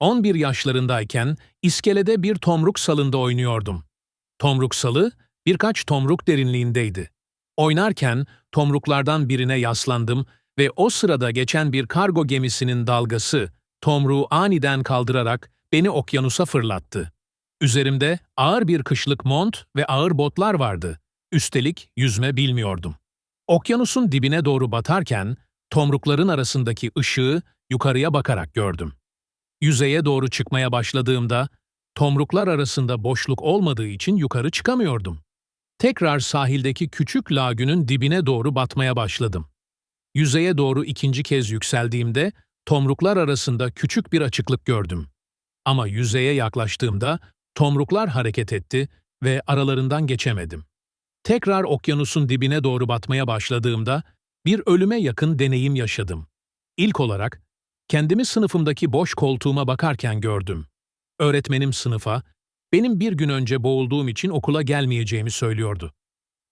11 yaşlarındayken iskelede bir tomruk salında oynuyordum. Tomruk salı birkaç tomruk derinliğindeydi. Oynarken tomruklardan birine yaslandım ve o sırada geçen bir kargo gemisinin dalgası tomruğu aniden kaldırarak beni okyanusa fırlattı. Üzerimde ağır bir kışlık mont ve ağır botlar vardı. Üstelik yüzme bilmiyordum. Okyanusun dibine doğru batarken tomrukların arasındaki ışığı yukarıya bakarak gördüm. Yüzeye doğru çıkmaya başladığımda tomruklar arasında boşluk olmadığı için yukarı çıkamıyordum. Tekrar sahildeki küçük lagünün dibine doğru batmaya başladım. Yüzeye doğru ikinci kez yükseldiğimde tomruklar arasında küçük bir açıklık gördüm. Ama yüzeye yaklaştığımda tomruklar hareket etti ve aralarından geçemedim. Tekrar okyanusun dibine doğru batmaya başladığımda bir ölüme yakın deneyim yaşadım. İlk olarak kendimi sınıfımdaki boş koltuğuma bakarken gördüm. Öğretmenim sınıfa, benim bir gün önce boğulduğum için okula gelmeyeceğimi söylüyordu.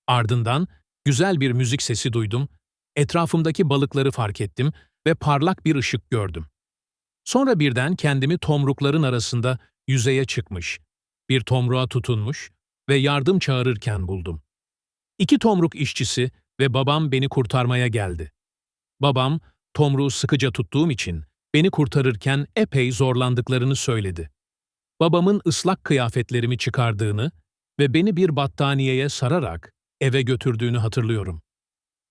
Ardından güzel bir müzik sesi duydum, etrafımdaki balıkları fark ettim ve parlak bir ışık gördüm. Sonra birden kendimi tomrukların arasında yüzeye çıkmış, bir tomruğa tutunmuş ve yardım çağırırken buldum. İki tomruk işçisi ve babam beni kurtarmaya geldi. Babam, tomruğu sıkıca tuttuğum için beni kurtarırken epey zorlandıklarını söyledi. Babamın ıslak kıyafetlerimi çıkardığını ve beni bir battaniyeye sararak eve götürdüğünü hatırlıyorum.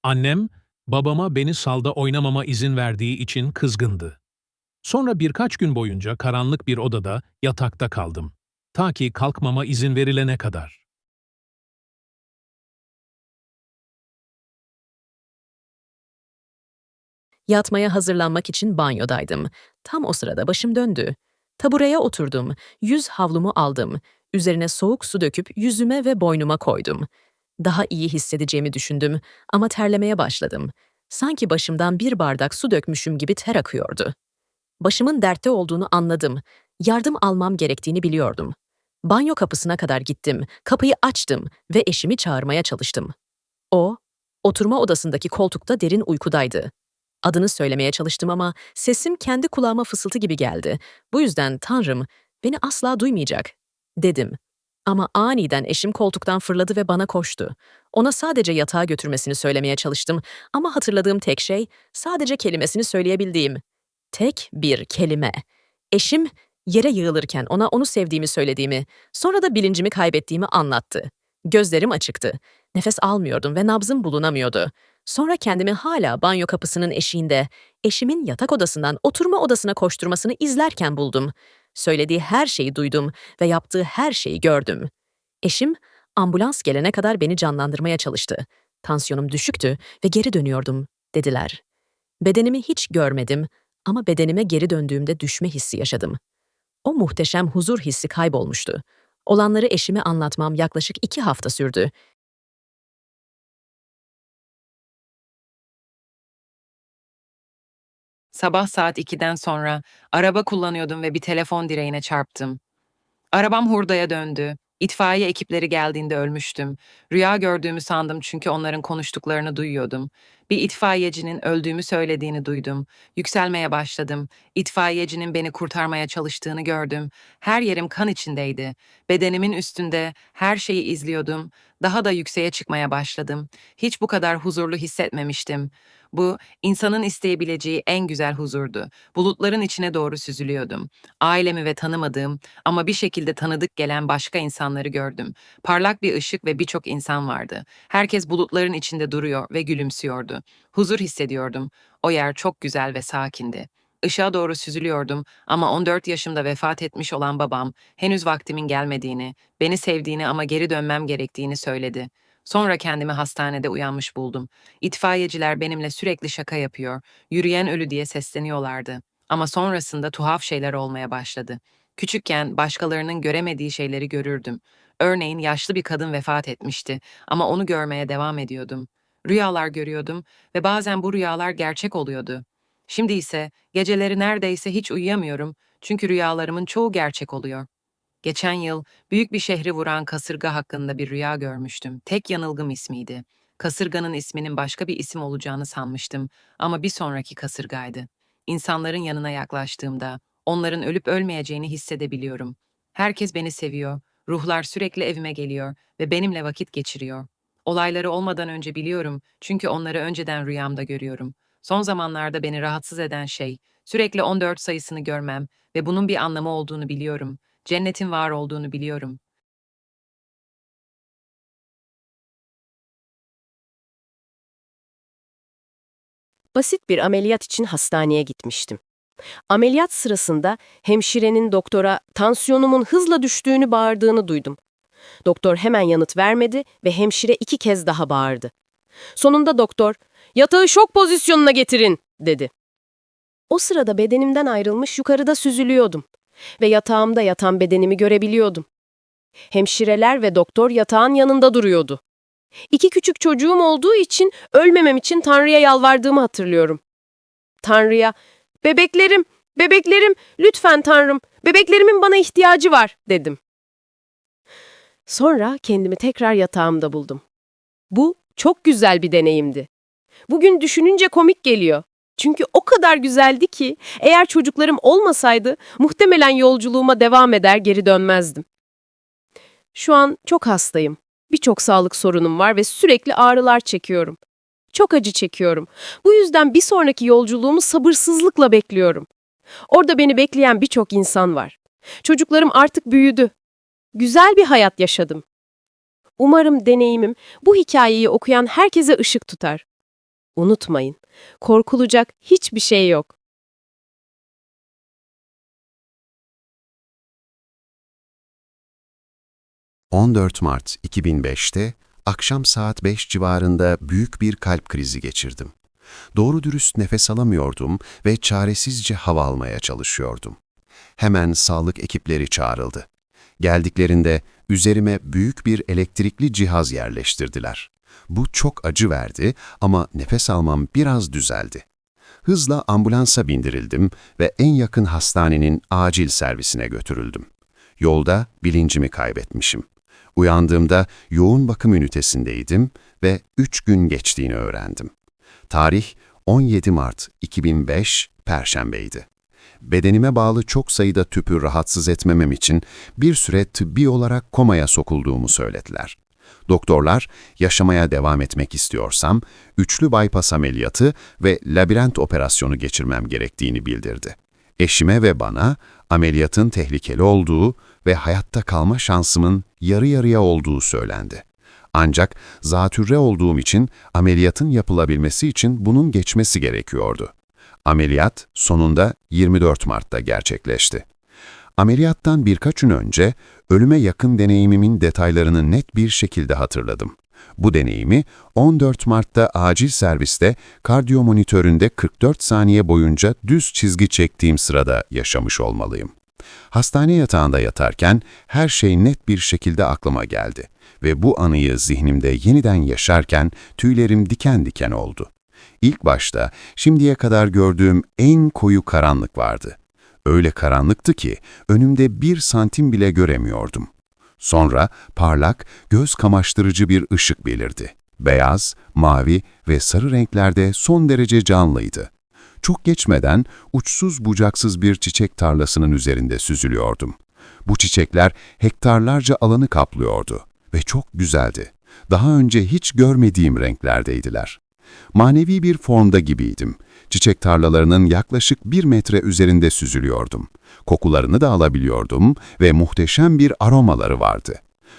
Annem, babama beni salda oynamama izin verdiği için kızgındı. Sonra birkaç gün boyunca karanlık bir odada yatakta kaldım. Ta ki kalkmama izin verilene kadar. Yatmaya hazırlanmak için banyodaydım. Tam o sırada başım döndü. Tabureye oturdum, yüz havlumu aldım. Üzerine soğuk su döküp yüzüme ve boynuma koydum. Daha iyi hissedeceğimi düşündüm ama terlemeye başladım. Sanki başımdan bir bardak su dökmüşüm gibi ter akıyordu. Başımın dertte olduğunu anladım. Yardım almam gerektiğini biliyordum. Banyo kapısına kadar gittim, kapıyı açtım ve eşimi çağırmaya çalıştım. O, oturma odasındaki koltukta derin uykudaydı. Adını söylemeye çalıştım ama sesim kendi kulağıma fısıltı gibi geldi. Bu yüzden Tanrım beni asla duymayacak dedim. Ama aniden eşim koltuktan fırladı ve bana koştu. Ona sadece yatağa götürmesini söylemeye çalıştım ama hatırladığım tek şey sadece kelimesini söyleyebildiğim. Tek bir kelime. Eşim yere yığılırken ona onu sevdiğimi söylediğimi, sonra da bilincimi kaybettiğimi anlattı. Gözlerim açıktı. Nefes almıyordum ve nabzım bulunamıyordu. Sonra kendimi hala banyo kapısının eşiğinde, eşimin yatak odasından oturma odasına koşturmasını izlerken buldum. Söylediği her şeyi duydum ve yaptığı her şeyi gördüm. Eşim ambulans gelene kadar beni canlandırmaya çalıştı. Tansiyonum düşüktü ve geri dönüyordum, dediler. Bedenimi hiç görmedim ama bedenime geri döndüğümde düşme hissi yaşadım. O muhteşem huzur hissi kaybolmuştu. Olanları eşime anlatmam yaklaşık iki hafta sürdü. Sabah saat 2'den sonra araba kullanıyordum ve bir telefon direğine çarptım. Arabam hurdaya döndü. İtfaiye ekipleri geldiğinde ölmüştüm. Rüya gördüğümü sandım çünkü onların konuştuklarını duyuyordum. Bir itfaiyecinin öldüğümü söylediğini duydum. Yükselmeye başladım. İtfaiyecinin beni kurtarmaya çalıştığını gördüm. Her yerim kan içindeydi. Bedenimin üstünde her şeyi izliyordum. Daha da yükseğe çıkmaya başladım. Hiç bu kadar huzurlu hissetmemiştim. Bu, insanın isteyebileceği en güzel huzurdu. Bulutların içine doğru süzülüyordum. Ailemi ve tanımadığım ama bir şekilde tanıdık gelen başka insanları gördüm. Parlak bir ışık ve birçok insan vardı. Herkes bulutların içinde duruyor ve gülümsüyordu. Huzur hissediyordum. O yer çok güzel ve sakindi. Işığa doğru süzülüyordum ama 14 yaşımda vefat etmiş olan babam henüz vaktimin gelmediğini, beni sevdiğini ama geri dönmem gerektiğini söyledi. Sonra kendimi hastanede uyanmış buldum. İtfaiyeciler benimle sürekli şaka yapıyor, yürüyen ölü diye sesleniyorlardı. Ama sonrasında tuhaf şeyler olmaya başladı. Küçükken başkalarının göremediği şeyleri görürdüm. Örneğin yaşlı bir kadın vefat etmişti ama onu görmeye devam ediyordum. Rüyalar görüyordum ve bazen bu rüyalar gerçek oluyordu. Şimdi ise geceleri neredeyse hiç uyuyamıyorum çünkü rüyalarımın çoğu gerçek oluyor. Geçen yıl büyük bir şehri vuran kasırga hakkında bir rüya görmüştüm. Tek yanılgım ismiydi. Kasırganın isminin başka bir isim olacağını sanmıştım ama bir sonraki kasırgaydı. İnsanların yanına yaklaştığımda onların ölüp ölmeyeceğini hissedebiliyorum. Herkes beni seviyor. Ruhlar sürekli evime geliyor ve benimle vakit geçiriyor. Olayları olmadan önce biliyorum çünkü onları önceden rüyamda görüyorum. Son zamanlarda beni rahatsız eden şey, sürekli 14 sayısını görmem ve bunun bir anlamı olduğunu biliyorum. Cennetin var olduğunu biliyorum. Basit bir ameliyat için hastaneye gitmiştim. Ameliyat sırasında hemşirenin doktora tansiyonumun hızla düştüğünü bağırdığını duydum. Doktor hemen yanıt vermedi ve hemşire iki kez daha bağırdı. Sonunda doktor, yatağı şok pozisyonuna getirin, dedi. O sırada bedenimden ayrılmış yukarıda süzülüyordum ve yatağımda yatan bedenimi görebiliyordum. Hemşireler ve doktor yatağın yanında duruyordu. İki küçük çocuğum olduğu için ölmemem için Tanrı'ya yalvardığımı hatırlıyorum. Tanrı'ya, bebeklerim, bebeklerim, lütfen Tanrım, bebeklerimin bana ihtiyacı var, dedim. Sonra kendimi tekrar yatağımda buldum. Bu çok güzel bir deneyimdi. Bugün düşününce komik geliyor. Çünkü o kadar güzeldi ki eğer çocuklarım olmasaydı muhtemelen yolculuğuma devam eder geri dönmezdim. Şu an çok hastayım. Birçok sağlık sorunum var ve sürekli ağrılar çekiyorum. Çok acı çekiyorum. Bu yüzden bir sonraki yolculuğumu sabırsızlıkla bekliyorum. Orada beni bekleyen birçok insan var. Çocuklarım artık büyüdü. Güzel bir hayat yaşadım. Umarım deneyimim bu hikayeyi okuyan herkese ışık tutar. Unutmayın, korkulacak hiçbir şey yok. ...14 Mart 2005'te akşam saat 5 civarında büyük bir kalp krizi geçirdim. Doğru dürüst nefes alamıyordum ve çaresizce hava almaya çalışıyordum. Hemen sağlık ekipleri çağrıldı. Geldiklerinde üzerime büyük bir elektrikli cihaz yerleştirdiler. Bu çok acı verdi ama nefes almam biraz düzeldi. Hızla ambulansa bindirildim ve en yakın hastanenin acil servisine götürüldüm. Yolda bilincimi kaybetmişim. Uyandığımda yoğun bakım ünitesindeydim ve 3 gün geçtiğini öğrendim. Tarih 17 Mart 2005 Perşembeydi. Bedenime bağlı çok sayıda tüpü rahatsız etmemem için bir süre tıbbi olarak komaya sokulduğumu söylediler. Doktorlar, yaşamaya devam etmek istiyorsam, üçlü bypass ameliyatı ve labirent operasyonu geçirmem gerektiğini bildirdi. Eşime ve bana ameliyatın tehlikeli olduğu ve hayatta kalma şansımın yarı yarıya olduğu söylendi. Ancak zatürre olduğum için ameliyatın yapılabilmesi için bunun geçmesi gerekiyordu. Ameliyat sonunda 24 Mart'ta gerçekleşti. Ameliyattan birkaç gün önce ölüme yakın deneyimimin detaylarını net bir şekilde hatırladım. Bu deneyimi 14 Mart'ta acil serviste kardiyo monitöründe 44 saniye boyunca düz çizgi çektiğim sırada yaşamış olmalıyım. Hastane yatağında yatarken her şey net bir şekilde aklıma geldi ve bu anıyı zihnimde yeniden yaşarken tüylerim diken diken oldu. İlk başta şimdiye kadar gördüğüm en koyu karanlık vardı. Öyle karanlıktı ki önümde bir santim bile göremiyordum. Sonra parlak, göz kamaştırıcı bir ışık belirdi. Beyaz, mavi ve sarı renklerde son derece canlıydı. Çok geçmeden uçsuz bucaksız bir çiçek tarlasının üzerinde süzülüyordum. Bu çiçekler hektarlarca alanı kaplıyordu ve çok güzeldi. Daha önce hiç görmediğim renklerdeydiler. Manevi bir formda gibiydim. Çiçek tarlalarının yaklaşık bir metre üzerinde süzülüyordum. Kokularını da alabiliyordum ve muhteşem bir aromaları vardı.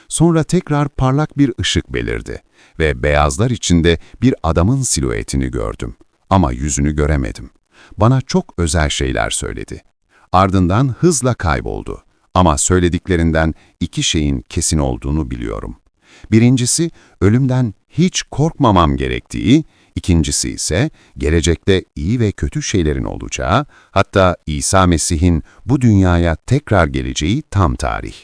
Sonra tekrar parlak bir ışık belirdi ve beyazlar içinde bir adamın silüetini gördüm. Ama yüzünü göremedim. Bana çok özel şeyler söyledi. Ardından hızla kayboldu. Ama söylediklerinden iki şeyin kesin olduğunu biliyorum. Birincisi, ölümden hiç korkmamam gerektiği, ikincisi ise gelecekte iyi ve kötü şeylerin olacağı, hatta İsa Mesih'in bu dünyaya tekrar geleceği tam tarih.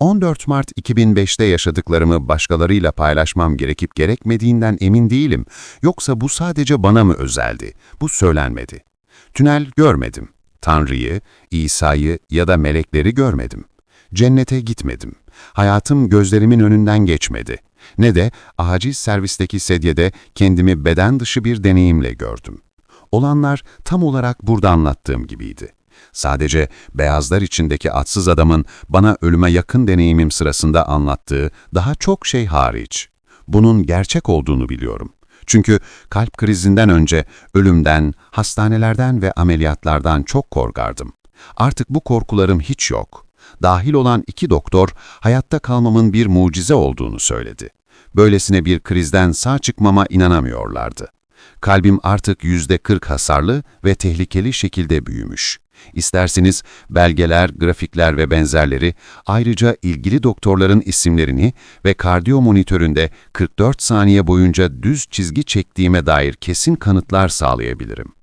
14 Mart 2005'te yaşadıklarımı başkalarıyla paylaşmam gerekip gerekmediğinden emin değilim. Yoksa bu sadece bana mı özeldi? Bu söylenmedi. Tünel görmedim. Tanrı'yı, İsa'yı ya da melekleri görmedim. Cennete gitmedim. Hayatım gözlerimin önünden geçmedi. Ne de acil servisteki sedyede kendimi beden dışı bir deneyimle gördüm. Olanlar tam olarak burada anlattığım gibiydi. Sadece beyazlar içindeki atsız adamın bana ölüme yakın deneyimim sırasında anlattığı daha çok şey hariç. Bunun gerçek olduğunu biliyorum. Çünkü kalp krizinden önce ölümden, hastanelerden ve ameliyatlardan çok korkardım. Artık bu korkularım hiç yok. Dahil olan iki doktor hayatta kalmamın bir mucize olduğunu söyledi. Böylesine bir krizden sağ çıkmama inanamıyorlardı. Kalbim artık yüzde 40 hasarlı ve tehlikeli şekilde büyümüş. İsterseniz belgeler, grafikler ve benzerleri, ayrıca ilgili doktorların isimlerini ve kardiyo monitöründe 44 saniye boyunca düz çizgi çektiğime dair kesin kanıtlar sağlayabilirim.